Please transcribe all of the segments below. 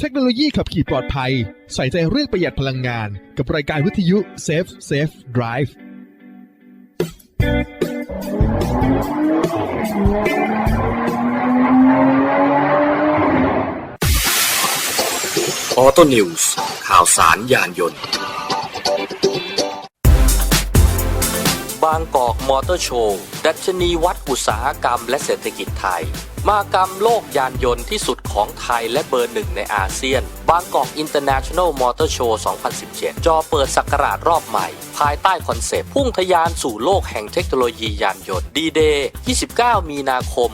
เทคโนโลยีขับขี่ปลอดภัย ใส่ใจเรื่องประหยัดพลังงาน กับรายการวิทยุ Safe Safe Drive ออโตนิวส์ข่าวสารยานยนต์างกอกมอเตอร์โชว์ ดัชนีวัดอุตสาหกรรมและเศรษฐกิจไทย มากรรมโลกยานยนต์ที่สุดของไทยและเบอร์หนึ่งในอาเซียน บางกอกอินเตอร์เนชั่นแนลมอเตอร์โชว์ 2017 จอเปิดสักราชรอบใหม่ ภายใต้คอนเซปต์พุ่งทะยานสู่โลกแห่งเทคโนโลยียานยนต์ดีเดย์29 มีนาคม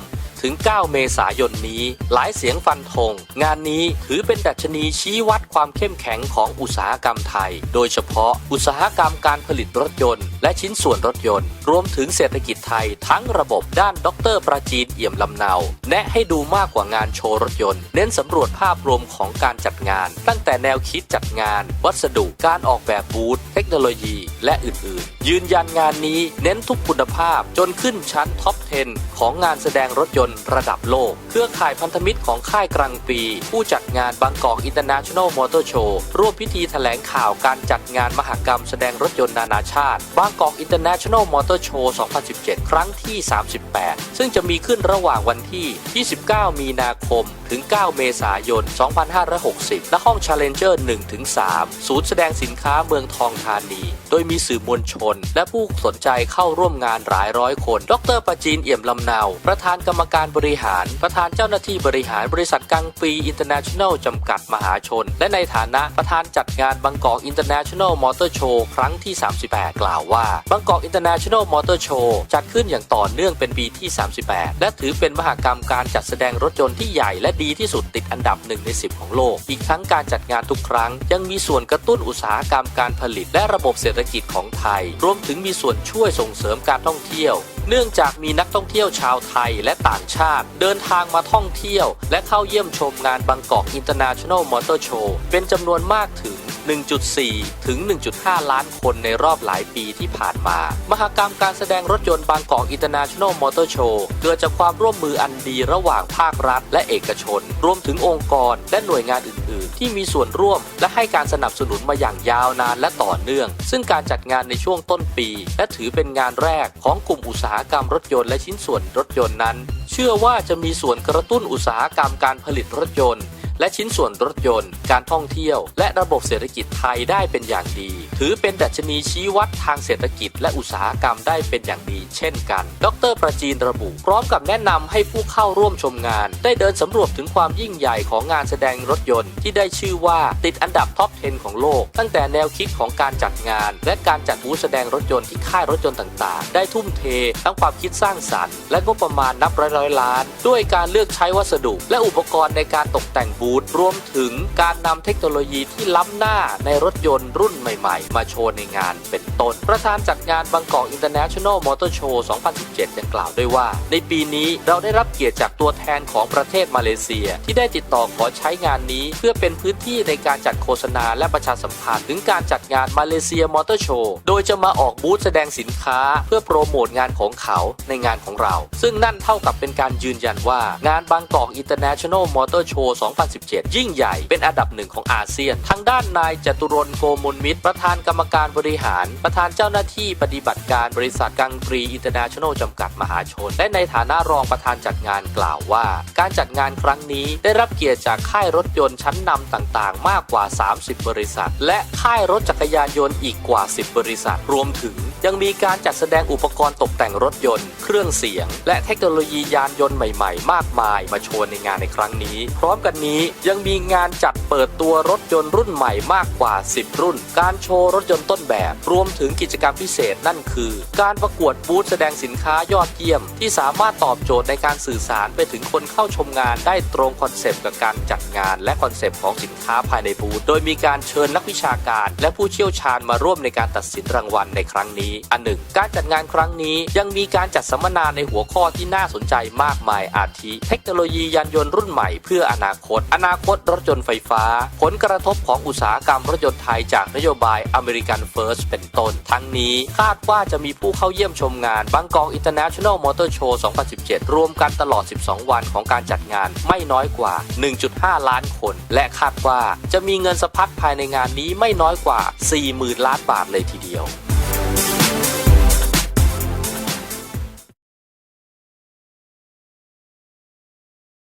ถึง 9 เมษายนนี้ หลายเสียงฟันธง งานนี้ถือเป็นดัชนีชี้วัดความเข้มแข็งของอุตสาหกรรมไทย โดยเฉพาะอุตสาหกรรมการผลิตรถยนต์ และชิ้นส่วนรถยนต์ รวมถึงเศรษฐกิจไทยทั้งระบบด้านดรประจีนเอี่ยมลำเนา แนะให้ดูมากกว่างานโชว์รถยนต์ เน้นสำรวจภาพรวมของการจัดงาน ตั้งแต่แนวคิดจัดงาน วัสดุการออกแบบบูธเทคโนโลยีและอื่น ๆ ยืนยันงานนี้เน้นทุกคุณภาพจนขึ้นชั้นท็อป 10 ของงานแสดงรถยนต์ระดับโลก เครือข่ายพันธมิตรของค่ายกลางปี ผู้จัดงานบางกอกอินเตอร์เนชั่นแนลมอเตอร์โชว์ร่วมพิธีแถลงข่าวการจัดงานมหกรรมแสดงรถยนต์นานาชาติ บางกอกอินเตอร์เนชั่นแนลมอเตอร์โชว์ 2017 ครั้งที่ 38 ซึ่งจะมีขึ้นระหว่างวันที่ 29 มีนาคม ถึง 9 เมษายน 2560 ณ ห้อง Challenger 1-3 ศูนย์แสดงสินค้าเมืองทองธานี โดยมีสื่อมวลชน และผู้สนใจเข้าร่วมงานหลายร้อยคน ดรประจีนเอี่ยมลำเนา ประธานกรรมการบริหาร ประธานเจ้าหน้าที่บริหารบริษัทกังปีอินเตอร์เนชั่นแนลจำกัดมหาชน และในฐานะประธานจัดงานบางกอกอินเตอร์เนชั่นแนลมอเตอร์โชว์ครั้งที่ 38 กล่าวว่าบางกอกอินเตอร์เนชั่นแนลมอเตอร์โชว์จัดขึ้นอย่างต่อเนื่องเป็นปีที่ 38 และถือเป็นมหกรรมการจัดแสดงรถยนต์ที่ใหญ่และดีที่สุดติดอันดับ1ใน 10 ของโลก อีกทั้งการจัดงานทุกครั้ง ยังมีส่วนกระตุ้นอุตสาหกรรมการผลิตและระบบเศรษฐกิจของไทย รวมถึงมีส่วนช่วยส่งเสริมการท่องเที่ยว เนื่องจากมีนักท่องเที่ยวชาวไทยและต่างางชาติ เดินทางมาท่องเที่ยว และเข้าเยี่ยมชมงานบางกอกอินเตอร์เนชั่นแนลมอเตอร์โชว์เป็นจำนวนมากถึง 1.4 ถึง 1.5 ล้านคนในรอบหลายปีที่ผ่านมา มหกรรมการแสดงรถยนต์บางกอกอินเตอร์เนชั่นแนลมอเตอร์โชว์เกิดจากความร่วมมืออันดีระหว่างภาครัฐ และเอกชน รวมถึงองค์กร และหน่วยงานอื่น ๆ ที่มีส่วนร่วม และให้การสนับสนุนมาอย่างยาวนานและต่อเนื่อง ซึ่งการจัดงานในช่วงต้นปี และถือเป็นงานแรกของกลุ่มอุตสาหกรรมรถยนต์และชิ้นส่วนรถยนต์นั้น เชื่อว่าจะมีส่วนกระตุ้นอุตสาหกรรมการผลิตรถยนต์ และชิ้นส่วนรถยนต์ การท่องเที่ยว และระบบเศรษฐกิจไทยได้เป็นอย่างดี ถือเป็นดัชนีชี้วัดทางเศรษฐกิจ และอุตสาหกรรมได้เป็นอย่างดี เช่นกัน ดรประจีนระบุ พร้อมกับแนะนำให้ผู้เข้าร่วมชมงาน ได้เดินสำรวจถึงความยิ่งใหญ่ของงานแสดงรถยนต์ ที่ได้ชื่อว่าติดอันดับท็อป 10 ของโลก ตั้งแต่แนวคิดของการจัดงาน และการจัดบูธแสดงรถยนต์ที่ค่ายรถยนต์ต่างๆ ได้ทุ่มเท ทั้งความคิดสร้างสรรค์และงบประมาณนับร้อยร้อยๆล้าน ด้วยการเลือกใช้วัสดุ และอุปกรณ์ในการตกแต่งบูธรวมถึงการนำเทคโนโลยีที่ล้ำหน้าในรถยนต์รุ่นใหม่ๆ มาโชว์ในงานเป็นต้น ประธานจัดงานบางกอกอินเตอร์เนชั่นแนลมอเตอร์โชว์ 2017 ยังกล่าวด้วยว่า ในปีนี้เราได้รับเกียรติจากตัวแทนของประเทศมาเลเซีย ที่ได้ติดต่อขอใช้งานนี้เพื่อเป็นพื้นที่ในการจัดโฆษณาและประชาสัมพันธ์ถึงการจัดงานมาเลเซียมอเตอร์โชว์ โดยจะมาออกบูธแสดงสินค้า เพื่อโปรโมทงานของเขาในงานของเรา ซึ่งนั่นเท่ากับเป็นการยืนยันว่างานบางกอกอินเตอร์เนชั่นแนลมอเตอร์โชว์ 2017ยิ่งใหญ่เป็นอันดับหนึ่งของอาเซียน ทางด้านนายจตุรนโกมลมิตร ประธานกรรมการบริหาร ประธานเจ้าหน้าที่ปฏิบัติการบริษัทกังปรีอินเตอร์เนชั่นแนลจำกัดมหาชน และในฐานะรองประธานจัดงานกล่าวว่า การจัดงานครั้งนี้ได้รับเกียรติจากค่ายรถยนต์ชั้นนำต่างๆ มากกว่า 30 บริษัท และค่ายรถจักรยานยนต์อีกกว่า 10 บริษัท รวมถึงยังมีการจัดแสดงอุปกรณ์ตกแต่งรถยนต์ เครื่องเสียง และเทคโนโลยียานยนต์ใหม่ ๆ มากมาย มาโชว์ในงานในครั้งนี้ พร้อมกันนี้ยังมีงานจัด ปิดตัวรถยนต์รุ่นใหม่มากกว่า 10 รุ่น การโชว์รถยนต์ต้นแบบ รวมถึงกิจกรรมพิเศษนั่นคือ การประกวดบูธแสดงสินค้ายอดเยี่ยม ที่สามารถตอบโจทย์ในการสื่อสารไปถึงคนเข้าชมงานได้ตรงคอนเซปต์กับการจัดงานและคอนเซปต์ของสินค้าภายในบูธโดยมีการเชิญนักวิชาการและผู้เชี่ยวชาญมาร่วมในการตัดสินรางวัลในครั้งนี้ อันหนึ่ง การจัดงานครั้งนี้ยังมีการจัดสัมมนาในหัวข้อที่น่าสนใจมากมายอาทิ เทคโนโลยียานยนต์รุ่นใหม่เพื่ออนาคต อนาคตรถยนต์ไฟฟ้าผลกระทบของอุตสาหกรรมรถยนต์ไทยจากนโยบายอเมริกันเฟิร์สเป็นต้น ทั้งนี้คาดว่าจะมีผู้เข้าเยี่ยมชมงานบางกองอินเตอร์เนชั่นแนลมอเตอร์โชว์ 2017 รวมกันตลอด 12 วันของการจัดงานไม่น้อยกว่า 1.5 ล้านคน และคาดว่าจะมีเงินสะพัดภายในงานนี้ไม่น้อยกว่า 40,000 ล้านบาทเลยทีเดียว